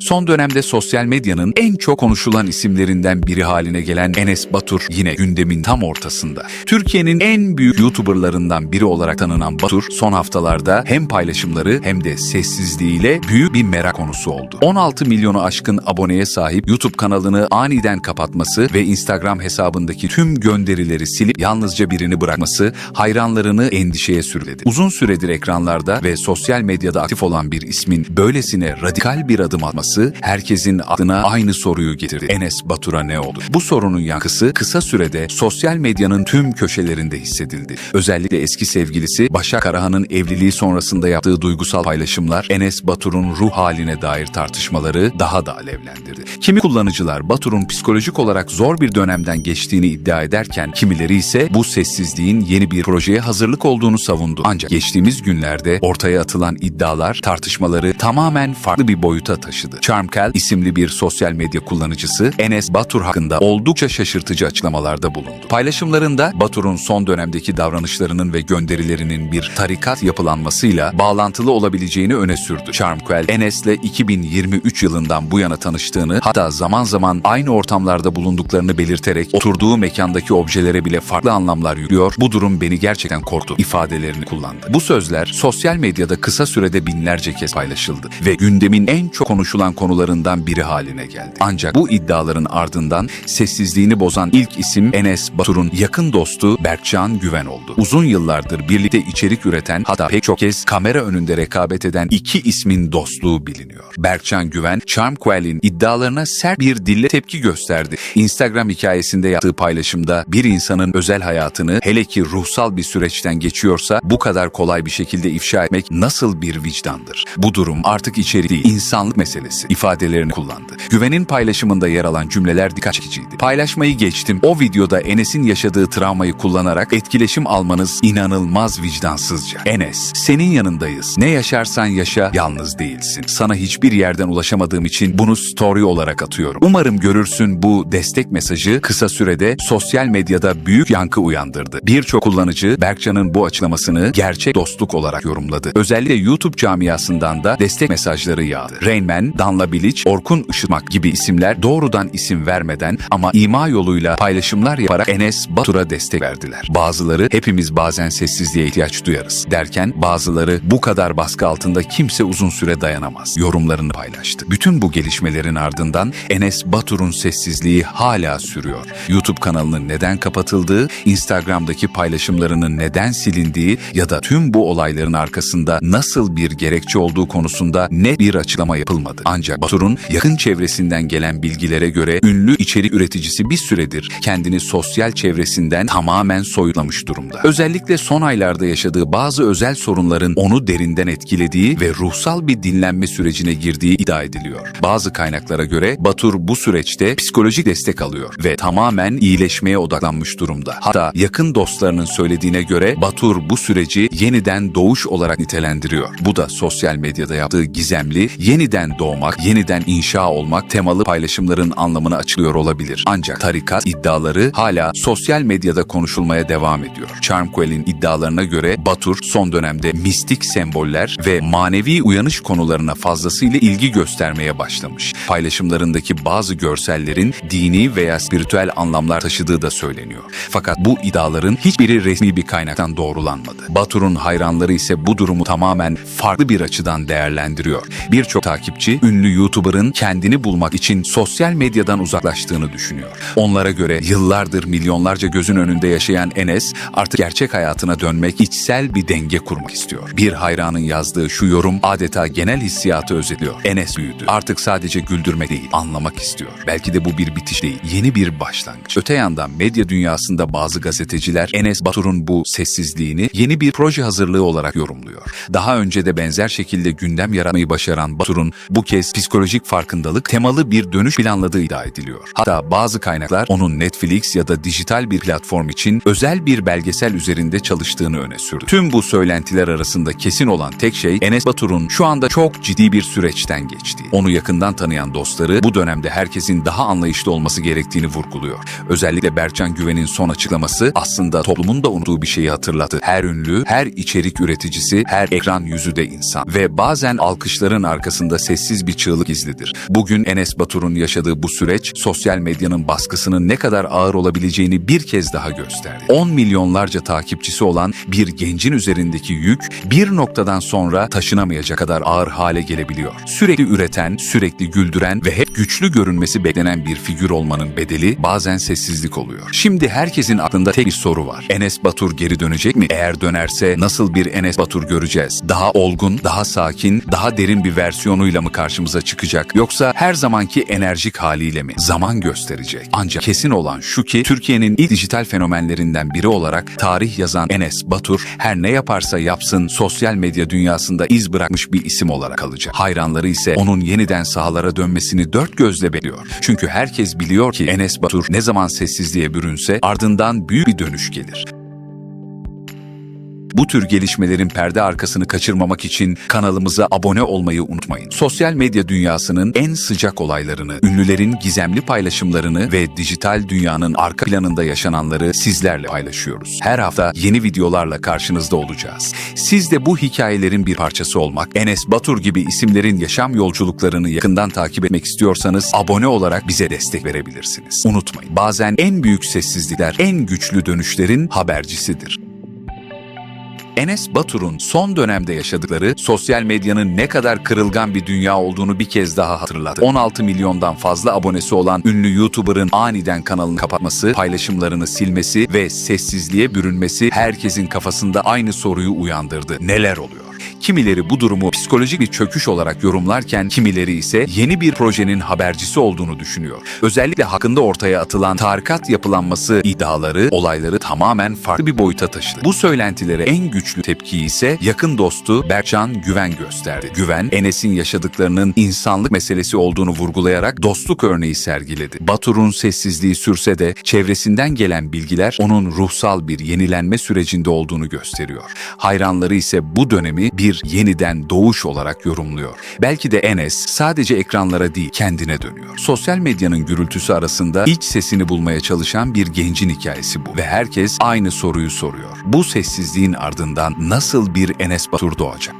Son dönemde sosyal medyanın en çok konuşulan isimlerinden biri haline gelen Enes Batur yine gündemin tam ortasında. Türkiye'nin en büyük YouTuberlarından biri olarak tanınan Batur son haftalarda hem paylaşımları hem de sessizliğiyle büyük bir merak konusu oldu. 16 milyonu aşkın aboneye sahip YouTube kanalını aniden kapatması ve Instagram hesabındaki tüm gönderileri silip yalnızca birini bırakması hayranlarını endişeye sürükledi. Uzun süredir ekranlarda ve sosyal medyada aktif olan bir ismin böylesine radikal bir adım atması herkesin aklına aynı soruyu getirdi. Enes Batur'a ne oldu? Bu sorunun yankısı kısa sürede sosyal medyanın tüm köşelerinde hissedildi. Özellikle eski sevgilisi Başak Karahan'ın evliliği sonrasında yaptığı duygusal paylaşımlar Enes Batur'un ruh haline dair tartışmaları daha da alevlendirdi. Kimi kullanıcılar Batur'un psikolojik olarak zor bir dönemden geçtiğini iddia ederken kimileri ise bu sessizliğin yeni bir projeye hazırlık olduğunu savundu. Ancak geçtiğimiz günlerde ortaya atılan iddialar tartışmaları tamamen farklı bir boyuta taşıdı. Charmkel isimli bir sosyal medya kullanıcısı Enes Batur hakkında oldukça şaşırtıcı açıklamalarda bulundu. Paylaşımlarında Batur'un son dönemdeki davranışlarının ve gönderilerinin bir tarikat yapılanmasıyla bağlantılı olabileceğini öne sürdü. Charmkel, Enes'le 2023 yılından bu yana tanıştığını hatta zaman zaman aynı ortamlarda bulunduklarını belirterek oturduğu mekandaki objelere bile farklı anlamlar yüklüyor. Bu durum beni gerçekten korktu ifadelerini kullandı. Bu sözler sosyal medyada kısa sürede binlerce kez paylaşıldı ve gündemin en çok konuşulan konularından biri haline geldi. Ancak bu iddiaların ardından sessizliğini bozan ilk isim Enes Batur'un yakın dostu Berkcan Güven oldu. Uzun yıllardır birlikte içerik üreten hatta pek çok kez kamera önünde rekabet eden iki ismin dostluğu biliniyor. Berkcan Güven, Charmquel'in iddialarına sert bir dille tepki gösterdi. Instagram hikayesinde yaptığı paylaşımda bir insanın özel hayatını hele ki ruhsal bir süreçten geçiyorsa bu kadar kolay bir şekilde ifşa etmek nasıl bir vicdandır? Bu durum artık içerik değil, insanlık meselesi ifadelerini kullandı. Güven'in paylaşımında yer alan cümleler dikkat çekiciydi. Paylaşmayı geçtim. O videoda Enes'in yaşadığı travmayı kullanarak etkileşim almanız inanılmaz vicdansızca. Enes, senin yanındayız. Ne yaşarsan yaşa, yalnız değilsin. Sana hiçbir yerden ulaşamadığım için bunu story olarak atıyorum. Umarım görürsün bu destek mesajı kısa sürede sosyal medyada büyük yankı uyandırdı. Birçok kullanıcı Berkcan'ın bu açıklamasını gerçek dostluk olarak yorumladı. Özellikle YouTube camiasından da destek mesajları yağdı. Rainman, Danla Bilic, Orkun Işıtmak gibi isimler doğrudan isim vermeden ama ima yoluyla paylaşımlar yaparak Enes Batur'a destek verdiler. Bazıları hepimiz bazen sessizliğe ihtiyaç duyarız derken bazıları bu kadar baskı altında kimse uzun süre dayanamaz yorumlarını paylaştı. Bütün bu gelişmelerin ardından Enes Batur'un sessizliği hala sürüyor. YouTube kanalının neden kapatıldığı, Instagram'daki paylaşımlarının neden silindiği ya da tüm bu olayların arkasında nasıl bir gerekçe olduğu konusunda net bir açıklama yapılmadı. Ancak Batur'un yakın çevresinden gelen bilgilere göre ünlü içerik üreticisi bir süredir kendini sosyal çevresinden tamamen soyutlamış durumda. Özellikle son aylarda yaşadığı bazı özel sorunların onu derinden etkilediği ve ruhsal bir dinlenme sürecine girdiği iddia ediliyor. Bazı kaynaklara göre Batur bu süreçte psikolojik destek alıyor ve tamamen iyileşmeye odaklanmış durumda. Hatta yakın dostlarının söylediğine göre Batur bu süreci yeniden doğuş olarak nitelendiriyor. Bu da sosyal medyada yaptığı gizemli, yeniden doğmak, yeniden inşa olmak temalı paylaşımların anlamını açıklıyor olabilir. Ancak tarikat iddiaları hala sosyal medyada konuşulmaya devam ediyor. Charmquel'in iddialarına göre Batur son dönemde mistik semboller ve manevi uyanış konularına fazlasıyla ilgi göstermeye başlamış. Paylaşımlarındaki bazı görsellerin dini veya spiritüel anlamlar taşıdığı da söyleniyor. Fakat bu iddiaların hiçbiri resmi bir kaynaktan doğrulanmadı. Batur'un hayranları ise bu durumu tamamen farklı bir açıdan değerlendiriyor. Birçok takipçi ünlü YouTuber'ın kendini bulmak için sosyal medyadan uzaklaştığını düşünüyor. Onlara göre yıllardır milyonlarca gözün önünde yaşayan Enes artık gerçek hayatına dönmek, içsel bir denge kurmak istiyor. Bir hayranın yazdığı şu yorum adeta genel hissiyatı özetliyor. Enes büyüdü. Artık sadece güldürmek değil, anlamak istiyor. Belki de bu bir bitiş değil, yeni bir başlangıç. Öte yandan medya dünyasında bazı gazeteciler Enes Batur'un bu sessizliğini yeni bir proje hazırlığı olarak yorumluyor. Daha önce de benzer şekilde gündem yaratmayı başaran Batur'un bu kez psikolojik farkındalık temalı bir dönüş planladığı iddia ediliyor. Hatta bazı kaynaklar onun Netflix ya da dijital bir platform için özel bir belgesel üzerinde çalıştığını öne sürdü. Tüm bu söylentiler arasında kesin olan tek şey Enes Batur'un şu anda çok ciddi bir süreçten geçtiği. Onu yakından tanıyan dostları bu dönemde herkesin daha anlayışlı olması gerektiğini vurguluyor. Özellikle Berkcan Güven'in son açıklaması aslında toplumun da unuttuğu bir şeyi hatırlattı. Her ünlü, her içerik üreticisi, her ekran yüzü de insan. Ve bazen alkışların arkasında sessiz bir çığlık gizlidir. Bugün Enes Batur'un yaşadığı bu süreç sosyal medyanın baskısının ne kadar ağır olabileceğini bir kez daha gösterdi. 10 milyonlarca takipçisi olan bir gencin üzerindeki yük bir noktadan sonra taşınamayacak kadar ağır hale gelebiliyor. Sürekli üreten, sürekli güldüren ve hep güçlü görünmesi beklenen bir figür olmanın bedeli bazen sessizlik oluyor. Şimdi herkesin aklında tek bir soru var. Enes Batur geri dönecek mi? Eğer dönerse nasıl bir Enes Batur göreceğiz? Daha olgun, daha sakin, daha derin bir versiyonuyla mı karşımıza çıkacak? Yoksa her zamanki enerjik haliyle mi? Zaman gösterecek. Ancak kesin olan şu ki Türkiye'nin ilk dijital fenomenlerinden biri olarak tarih yazan Enes Batur her ne yaparsa yapsın sosyal medya dünyasında iz bırakmış bir isim olarak kalacak. Hayranları ise onun yeniden sahalara dönmesini dört gözle bekliyor. Çünkü herkes biliyor ki Enes Batur ne zaman sessizliğe bürünse ardından büyük bir dönüş gelir. Bu tür gelişmelerin perde arkasını kaçırmamak için kanalımıza abone olmayı unutmayın. Sosyal medya dünyasının en sıcak olaylarını, ünlülerin gizemli paylaşımlarını ve dijital dünyanın arka planında yaşananları sizlerle paylaşıyoruz. Her hafta yeni videolarla karşınızda olacağız. Siz de bu hikayelerin bir parçası olmak, Enes Batur gibi isimlerin yaşam yolculuklarını yakından takip etmek istiyorsanız abone olarak bize destek verebilirsiniz. Unutmayın, bazen en büyük sessizlikler en güçlü dönüşlerin habercisidir. Enes Batur'un son dönemde yaşadıkları sosyal medyanın ne kadar kırılgan bir dünya olduğunu bir kez daha hatırlattı. 16 milyondan fazla abonesi olan ünlü YouTuber'ın aniden kanalını kapatması, paylaşımlarını silmesi ve sessizliğe bürünmesi herkesin kafasında aynı soruyu uyandırdı. Neler oluyor? Kimileri bu durumu psikolojik bir çöküş olarak yorumlarken kimileri ise yeni bir projenin habercisi olduğunu düşünüyor. Özellikle hakkında ortaya atılan tarikat yapılanması iddiaları olayları tamamen farklı bir boyuta taşıdı. Bu söylentilere en güçlü tepkiyi ise yakın dostu Berkcan Güven gösterdi. Güven, Enes'in yaşadıklarının insanlık meselesi olduğunu vurgulayarak dostluk örneği sergiledi. Batur'un sessizliği sürse de çevresinden gelen bilgiler onun ruhsal bir yenilenme sürecinde olduğunu gösteriyor. Hayranları ise bu dönemi bir yeniden doğuş olarak yorumluyor. Belki de Enes sadece ekranlara değil kendine dönüyor. Sosyal medyanın gürültüsü arasında iç sesini bulmaya çalışan bir gencin hikayesi bu ve herkes aynı soruyu soruyor. Bu sessizliğin ardından nasıl bir Enes Batur doğacak?